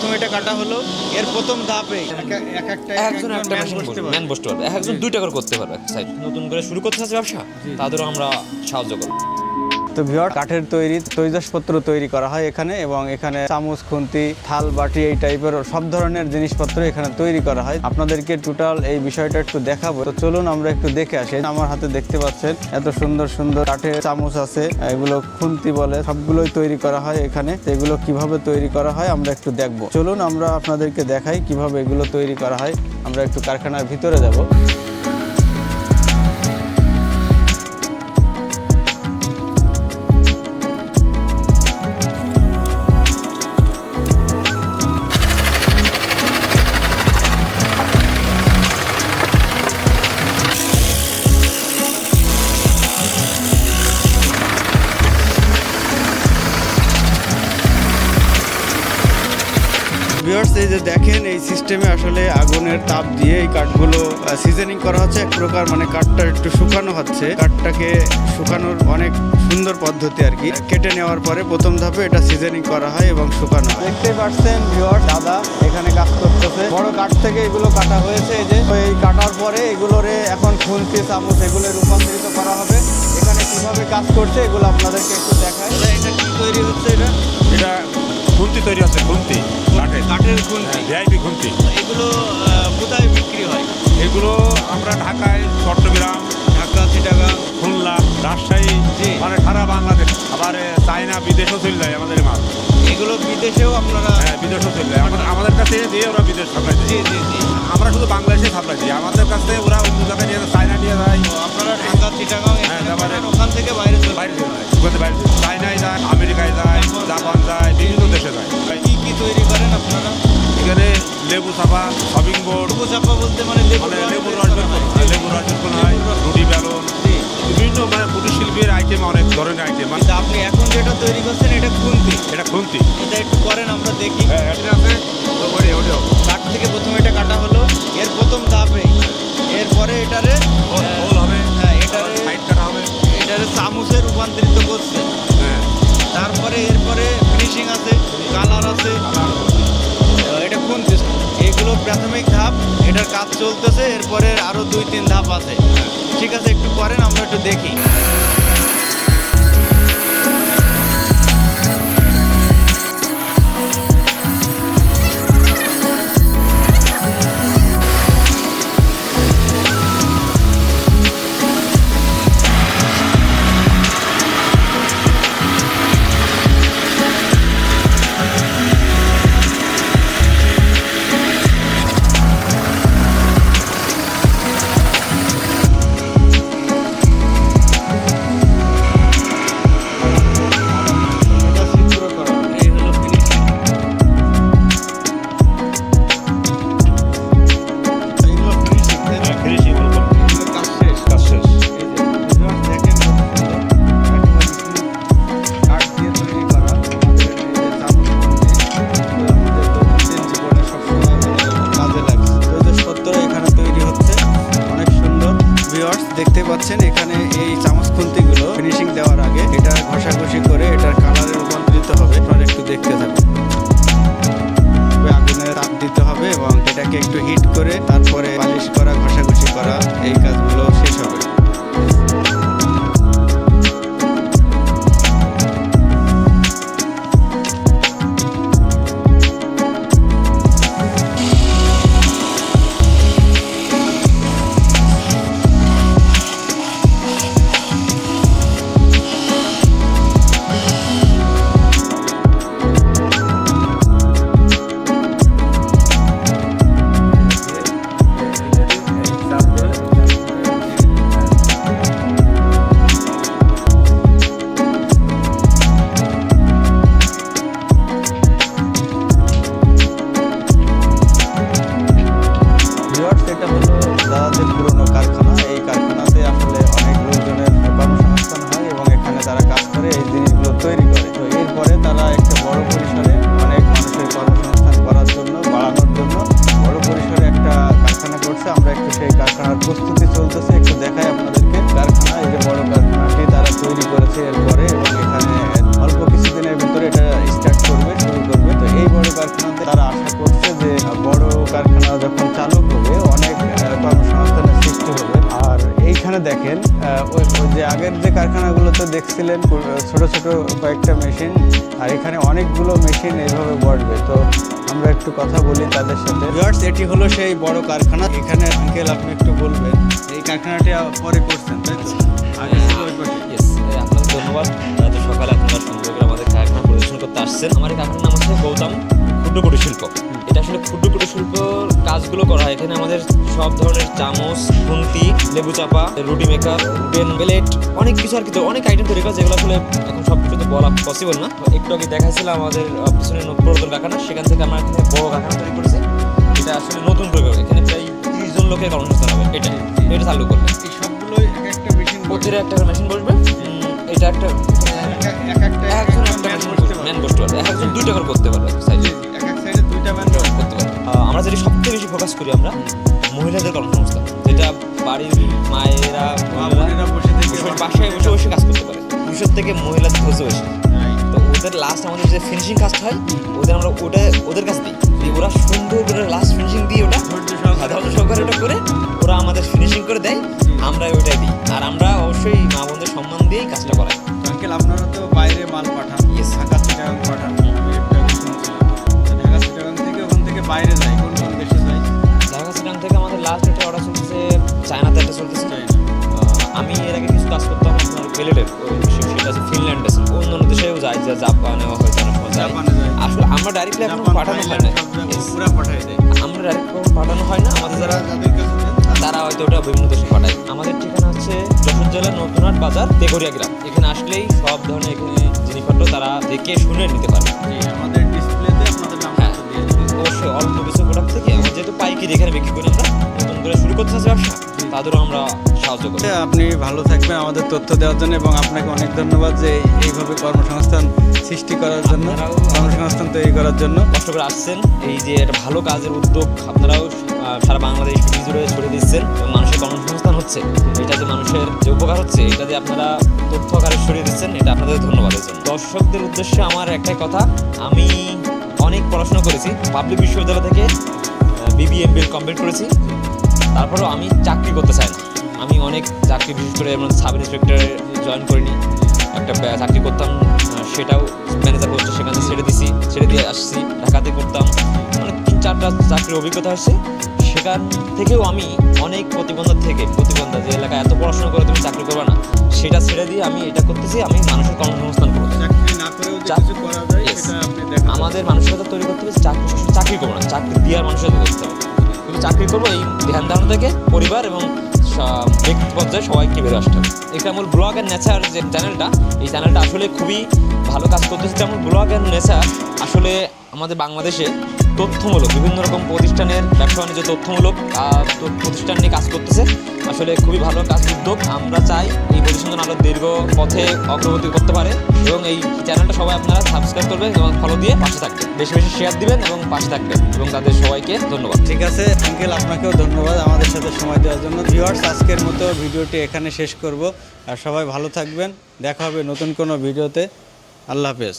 প্রথমে এটা কাটা হলো এর প্রথম ধাপে এক- এক একটা একজন একটা। ম্যান বসতে পারবে। একজন দুইটা করে করতে পারবে। সাইড নতুন করে শুরু করতে চাচ্ছে ব্যবসা? তাদেরও আমরা সাহায্য করব। তো ভিওর কাঠের তৈরি, তৈজসপত্র তৈরি করা হয় এখানে এবং এখানে চামচ, খুন্তি, থাল, বাটি এই টাইপের সব ধরনের জিনিসপত্র এখানে তৈরি করা হয়। আপনাদেরকে টোটাল এই বিষয়টা একটু দেখাবো। তো চলুন আমরা একটু দেখে আসি। আমার হাতে দেখতে পাচ্ছেন এত সুন্দর সুন্দর কাঠের চামচ আছে, এগুলো খুন্তি বলে সবগুলোই তৈরি করা হয় এখানে। এগুলো কীভাবে তৈরি করা হয় আমরা একটু দেখব। চলুন আমরা আপনাদেরকে দেখাই কীভাবে এগুলো তৈরি করা হয়। আমরা একটু কারখানার ভিতরে যাব। ভিউয়ার্স এই যে দেখেন, এই সিস্টেমে আসলে আগুনের তাপ দিয়ে এই কাঠগুলো সিজনিং করা হচ্ছে। এক প্রকার মানে কাঠটা একটু শুকানো হচ্ছে। কাঠটাকে শুকানোর অনেক সুন্দর পদ্ধতি আর কি। কেটে নেওয়ার পরে প্রথম ধাপে এটা সিজনিং করা হয় এবং শুকানো হয়। দেখতে পাচ্ছেন ভিউয়ার দাদা এখানে কাজ করতেছে। বড় কাঠ থেকে এগুলো কাটা হয়েছে, এই যে। এই কাটার পরে এগুলোরে এখন খুন্তি চামচ এগুলো রূপান্তরিত করা হবে। এখানে কীভাবে কাজ করছে, এগুলো আপনাদেরকে একটু দেখায় এটা কি তৈরি হচ্ছে এটা? এটা খুন্তি তৈরি আছে খুন্তি। কাঠের কাঠের খুন্তি। ভিআইপি খুন্তি। এগুলো কোথায় বিক্রি হয়? এগুলো আমরা ঢাকায় চট্টগ্রাম ঢাকা চিটাগাং। খুলনা রাজশাহী। মানে সারা বাংলাদেশ। আবার চায়না বিদেশও চলে যায় আমাদের মাল। এগুলো বিদেশেও আপনারা হ্যাঁ বিদেশও চলে যায়। আমাদের আমাদের কাছে দিয়ে ওরা বিদেশ সাপ্লাই জি দেয়। জি জি আমরা শুধু বাংলাদেশে সাপ্লাই দিই। আমাদের কাছে ওরা অন্য জায়গায় নিয়ে চায়না নিয়ে যায়। আপনারা ঢাকা চিটাগাং হ্যাঁ, ওখান থেকে বাইরে বাইরে বাইরে এখানে লেবু চাপা শপিং বোর্ড লেবু চাপা বলতে মানে লেবু চলতেছে এরপরে আরও দুই তিন ধাপ আছে। ঠিক আছে একটু করেন আমরা একটু দেখি। দেখতে পাচ্ছেন এখানে এই চামচ খুন্তিগুলো ফিনিশিং দেওয়ার আগে এটা ঘষাঘষি করে এটার কালারে রূপান্তরিত হবে। আপনারা একটু দেখতে থাকুন। আগুনে তাপ দিতে হবে এবং এটাকে একটু হিট করে হলো দাদা পুরনো কারখানা এই কারখানাতে আসলে অনেক লোকজনের কর্মসংস্থান হয় এবং এখানে তারা কাজ করে এই জিনিসগুলো তৈরি করে তো এরপরে তারা একটা বড় পরিসরে অনেক মানুষের কর্মসংস্থান করার জন্য বাড়ানোর জন্য বড় পরিসরে একটা কারখানা করছে আমরা একটু সেই কারখানার প্রস্তুতি চলতেছে, একটু দেখেন যে আগের যে কারখানাগুলোতে দেখছিলেন ছোট ছোট কয়েকটা মেশিন, আর এখানে অনেকগুলো মেশিন এইভাবে বসবে। তো আমরা একটু কথা বলি তাদের সাথে। ভিউয়ার্স এটি হলো সেই বড় কারখানা। এখানে আঙ্কেল আপনি একটু বলবেন, এই কারখানাটি পরে করছেন, তাই তো? আগে ধন্যবাদ। সকালে আপনারা সুন্দর করে আমাদের কারখানা পরিদর্শন করতে আসছেন। আমার এই কাজগুলো করা হয়। এখানে আমাদের সব ধরনের চামচ খুন্তি লেবু চাপা রুটি মেকার পেন বেলেট অনেক কিছু আর কি। তো অনেক আইটেম তৈরি করা যেগুলো আসলে এখন সব কিছু তো বলা পসিবল না। একটু আগে দেখাচ্ছিলাম আমাদের পিছনে পুরাতন কারখানা সেখান থেকে আমরা এখানে বড় কারখানা তৈরি করেছি। এটা আসলে নতুন প্রয়োগ এখানে প্রায় তিরিশ জন লোকের কর্মসংস্থান হবে এটা এটা চালু করলে এই সবগুলোই এক একটা মেশিন প্রতিটা একটা মেশিন বসবে। এটা একটা এক একটা একজন একটা মেশিন বসতে পারে। ম্যান বসতে পারবে। একজন দুইটা করে করতে পারবে সাইজে। ফোকাস করি আমরা মহিলাদের কর্মসংস্থান যেটা বাড়ির মায়েরা বোনেরা বোনেরা বসে থেকে বাসায় বসে বসে কাজ করতে পারে। পুরুষের থেকে মহিলা বসে বসে। তো ওদের লাস্ট আমাদের যে ফিনিশিং কাজটা হয় ওদের আমরা ওটা ওদের কাছে দিই দিয়ে ওরা সুন্দর করে লাস্ট ফিনিশিং দিয়ে ওটা ধৈর্য সহকারে। ওটা করে ওরা আমাদের ফিনিশিং করে দেয় আমরা ওইটাই দিই। আর আমরা অবশ্যই মা বোনদের সম্মান দিয়েই কাজটা করাই। আঙ্কেল আপনারা তো বাইরে মাল পাঠান. ঢাকা চিটাগাং পাঠান। ঢাকা চিটাগাং থেকে ওখান থেকে বাইরে যায় আপনার সেটা আছে ফিনল্যান্ডে আছে অন্যান্য দেশেও যায় যে জাপানেও হয়তো। আসলে আমরা ডাইরেক্টলি এখন পাঠানো হয় না। জায়গায় পাঠায় দেয়। আমরা ডাইরেক্ট পাঠানো হয় না আমাদের যারা তারা- হয়তো ওটা বিভিন্ন দেশে পাঠায়। আমাদের ঠিকানা হচ্ছে যশোর জেলার নতুনহাট বাজার তেঘরিয়া গ্রাম। এখানে আসলেই সব ধরনের এখানে জিনিসপত্র তারা দেখে শুনে নিতে পারে। আমাদের ডিসপ্লেতে হ্যাঁ। অবশ্যই অল্প কিছু প্রোডাক্ট থেকে আমরা যেহেতু পাইকারি এখানে বিক্রি করি আমরা নতুন করে শুরু করতে চাচ্ছি ব্যবসা তাদেরও আমরা সাহায্য করি আপনি ভালো থাকবেন আমাদের তথ্য দেওয়ার জন্য এবং আপনাকে অনেক ধন্যবাদ যে এইভাবে কর্মসংস্থান সৃষ্টি করার জন্য কর্মসংস্থান তৈরি করার জন্য। কষ্ট করে আসছেন এই যে একটা ভালো কাজের উদ্যোগ আপনারাও সারা বাংলাদেশ জুড়ে ছড়িয়ে দিচ্ছেন এবং মানুষের কর্মসংস্থান হচ্ছে। এটা যে মানুষের যে উপকার হচ্ছে এটা যে আপনারা তথ্য আকারে ছড়িয়ে দিচ্ছেন এটা আপনাদের ধন্যবাদের জন্য। দর্শকদের উদ্দেশ্যে আমার একটাই কথা আমি অনেক পড়াশোনা করেছি পাবলিক বিশ্ববিদ্যালয় থেকে বিবিএমবিএল কমপ্লিট করেছি। তারপরেও আমি চাকরি করতে চাই না। অনেক চাকরি বিশেষ করে যেমন সাব ইন্সপেক্টরে জয়েন করিনি। একটা চাকরি করতাম সেটাও ম্যানেজার পোস্টে সেখানে ছেড়ে দিছি ছেড়ে দিয়ে আসছি ঢাকাতে করতাম। মানে তিন চারটা চাকরির অভিজ্ঞতা হয়েছে। সেখান থেকেও আমি অনেক প্রতিবন্ধক থেকে প্রতিবন্ধক যে এলাকায় এত পড়াশোনা করে তুমি চাকরি করবে না সেটা ছেড়ে দিয়ে আমি এটা করতেছি আমি মানুষের কর্মসংস্থান করব। আমাদের মানসিকতা তৈরি করতে হবে চাকরি চাকরি করব না চাকরি দেওয়ার মানুষের করতে হবে। কিন্তু চাকরি করব এই ধ্যান ধারণা থেকে পরিবার এবং ব্যক্তি পর্যায়ে সবাইকে বেরো আসতে হবে এটা মূল ব্লগ অ্যান্ড নেচার যে চ্যানেলটা এই চ্যানেলটা আসলে খুবই ভালো কাজ করতেছে। যেমন ব্লগ অ্যান্ড নেচার আসলে আমাদের বাংলাদেশে তথ্যমূলক, বিভিন্ন রকম প্রতিষ্ঠানের ব্যবসা বাণিজ্য তথ্যমূলক প্রতিষ্ঠান নিয়ে কাজ করতেছে। আসলে খুবই ভালো কাজ উদ্যোগ। আমরা চাই এই প্রতিষ্ঠান যেন আরও দীর্ঘ পথে অগ্রগতি করতে পারে এবং এই চ্যানেলটা সবাই আপনারা সাবস্ক্রাইব করবেন এবং ফলো দিয়ে পাশে থাকবেন বেশি বেশি শেয়ার দিবেন এবং পাশে থাকবেন এবং তাদের সবাইকে ধন্যবাদ। ঠিক আছে, আঙ্কেল, আপনাকেও ধন্যবাদ আমাদের সাথে সময় দেওয়ার জন্য। ভিউয়ার্স আজকের মতো ভিডিওটি এখানে শেষ করব। আর সবাই ভালো থাকবেন। দেখা হবে নতুন কোনো ভিডিওতে। আল্লাহ হাফেজ।